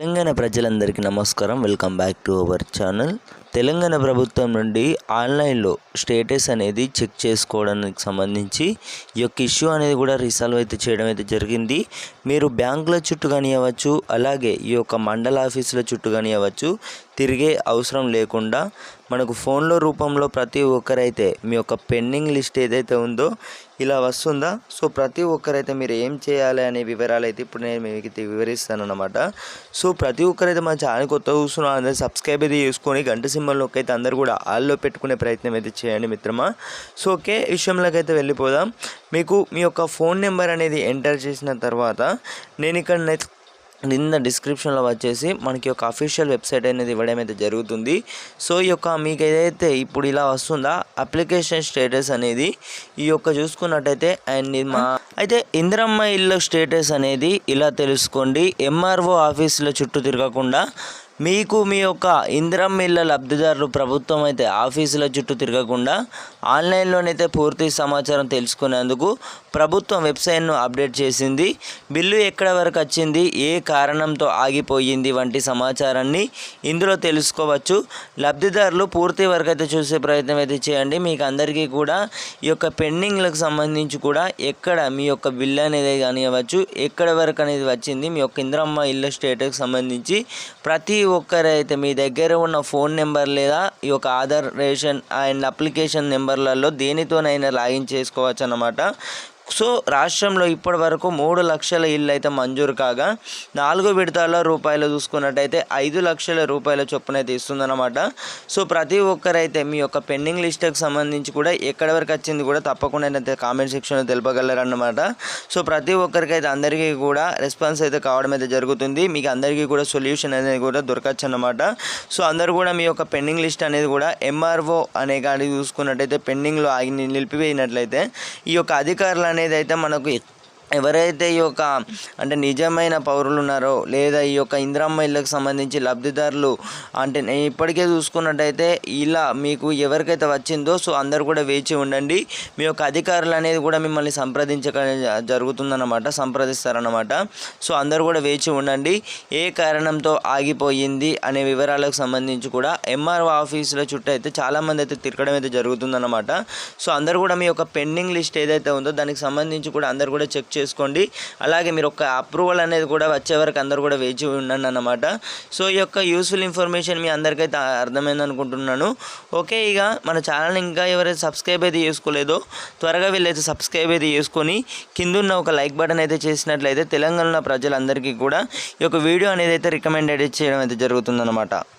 తెలంగాణ ప్రజలందరికీ నమస్కారం. Welcome back to our channel Telangana ప్రభుత్వం నుండి ఆన్లైన్లో స్టేటస్ అనేది చెక్ చేసుకోవడానికి సంబంధించి ఈ యొక్క ఇష్యూ అనేది కూడా రిసాల్వ్ అయితే చేయడం అయితే జరిగింది. మీరు బ్యాంకుల చుట్టూ కానివ్వచ్చు అలాగే ఈ యొక్క మండల ఆఫీసుల చుట్టూ కానివ్వచ్చు తిరిగే అవసరం లేకుండా మనకు ఫోన్లో రూపంలో ప్రతి ఒక్కరైతే మీ యొక్క పెండింగ్ లిస్ట్ ఏదైతే ఉందో ఇలా వస్తుందా? సో ప్రతి ఒక్కరైతే మీరు ఏం చేయాలి అనే వివరాలు అయితే ఇప్పుడు నేను మీకు వివరిస్తాను అనమాట సో ప్రతి ఒక్కరైతే మన ఛానల్ కొత్త చూస్తున్నా అందరూ సబ్స్క్రైబ్ అయితే చేసుకొని గంట కుటుంబంలోకి అయితే అందరు కూడా ఆల్లో పెట్టుకునే ప్రయత్నం అయితే చేయండి మిత్రమా. సో ఓకే విషయంలోకి అయితే వెళ్ళిపోదాం. మీకు మీ యొక్క ఫోన్ నెంబర్ అనేది ఎంటర్ చేసిన తర్వాత నేను ఇక్కడ నెక్స్ట్ నిన్న డిస్క్రిప్షన్లో వచ్చేసి మనకి ఒక అఫీషియల్ వెబ్సైట్ అనేది ఇవ్వడం అయితే జరుగుతుంది. సో ఈ యొక్క మీకు ఏదైతే ఇప్పుడు ఇలా వస్తుందా? అప్లికేషన్ స్టేటస్ అనేది ఈ యొక్క చూసుకున్నట్టయితే అండ్ మా అయితే ఇందిరమ్మ ఇల్లు స్టేటస్ అనేది ఇలా తెలుసుకోండి. ఎంఆర్ఓ ఆఫీసుల చుట్టూ తిరగకుండా మీకు మీ యొక్క ఇందిరమ్మ ఇళ్ళ లబ్ధిదారులు ప్రభుత్వం అయితే ఆఫీసుల చుట్టూ తిరగకుండా ఆన్లైన్లోనైతే పూర్తి సమాచారం తెలుసుకునేందుకు ప్రభుత్వం వెబ్సైట్ను అప్డేట్ చేసింది. బిల్లు ఎక్కడ వరకు వచ్చింది? ఏ కారణంతో ఆగిపోయింది? వంటి సమాచారాన్ని ఇందులో తెలుసుకోవచ్చు. లబ్ధిదారులు పూర్తి వరకు అయితే చూసే ప్రయత్నం అయితే చేయండి. మీకు అందరికీ కూడా ఈ యొక్క పెండింగ్లకు సంబంధించి కూడా ఎక్కడ మీ యొక్క బిల్లు అనేది కానివ్వచ్చు ఎక్కడ వరకు అనేది వచ్చింది మీ యొక్క ఇంద్రమ్మ ఇళ్ళ స్టేటస్కి సంబంధించి ప్రతి ఒక్కరైతే మీ దగ్గర ఉన్న ఫోన్ నెంబర్ లేదా ఈ యొక్క ఆధార్ రేషన్ అండ్ అప్లికేషన్ నెంబర్లలో దేనితోనైనా లాగిన్ చేసుకోవచ్చు అన్నమాట సో రాష్ట్రంలో ఇప్పటి వరకు మూడు లక్షల ఇల్లు అయితే మంజూరు కాగా నాలుగు విడతల రూపాయలు చూసుకున్నట్టయితే ఐదు లక్షల రూపాయల చొప్పున అయితే ఇస్తుందన్నమాట. సో ప్రతి ఒక్కరైతే మీ యొక్క పెండింగ్ లిస్ట్కి సంబంధించి కూడా ఎక్కడి వరకు వచ్చింది కూడా తప్పకుండా అయితే కామెంట్ సెక్షన్లో తెలుపగలరన్నమాట. సో ప్రతి ఒక్కరికి అయితే అందరికీ కూడా రెస్పాన్స్ అయితే కావడం అయితే జరుగుతుంది. మీకు అందరికీ కూడా సొల్యూషన్ అనేది కూడా దొరకచ్చు అన్నమాట సో అందరూ కూడా మీ యొక్క పెండింగ్ లిస్ట్ అనేది కూడా ఎంఆర్ఓ అనే కానీ చూసుకున్నట్టయితే పెండింగ్లో ఆగి నిలిపివేయినట్లయితే ఈ యొక్క అధికారులు అనేది అయితే మనకు ఎవరైతే ఈ యొక్క అంటే నిజమైన పౌరులు ఉన్నారో లేదా ఈ యొక్క ఇందిరమ్మ ఇళ్ళకి సంబంధించి లబ్ధిదారులు అంటే నేను ఇప్పటికే చూసుకున్నట్టయితే ఇలా మీకు ఎవరికైతే వచ్చిందో సో అందరు కూడా వేచి ఉండండి. మీ యొక్క అధికారులు అనేది కూడా మిమ్మల్ని సంప్రదించక జరుగుతుందన్నమాట సంప్రదిస్తారన్నమాట. సో అందరు కూడా వేచి ఉండండి. ఏ కారణంతో ఆగిపోయింది అనే వివరాలకు సంబంధించి కూడా ఎంఆర్ఓ ఆఫీసుల చుట్టూ అయితే చాలామంది అయితే తిరగడం అయితే జరుగుతుందన్నమాట. సో అందరు కూడా మీ యొక్క పెండింగ్ లిస్ట్ ఏదైతే ఉందో దానికి సంబంధించి కూడా అందరు కూడా చెక్ చేసుకోండి. అలాగే మీరు ఒక అప్రూవల్ అనేది కూడా వచ్చే వరకు అందరూ కూడా వేచి ఉండండి అన్నమాట. సో ఈ యొక్క యూస్ఫుల్ ఇన్ఫర్మేషన్ మీ అందరికైతే అర్థమైంది అనుకుంటున్నాను. ఓకే ఇక మన ఛానల్ ఇంకా ఎవరైతే సబ్స్క్రైబ్ అయితే చేసుకోలేదో త్వరగా వీళ్ళైతే సబ్స్క్రైబ్ అయితే చేసుకొని కిందున్న ఒక లైక్ బటన్ అయితే చేసినట్లయితే తెలంగాణ ప్రజలందరికీ కూడా ఈ యొక్క వీడియో అనేది అయితే రికమెండ్ అయితే చేయడం అయితే జరుగుతుందన్నమాట.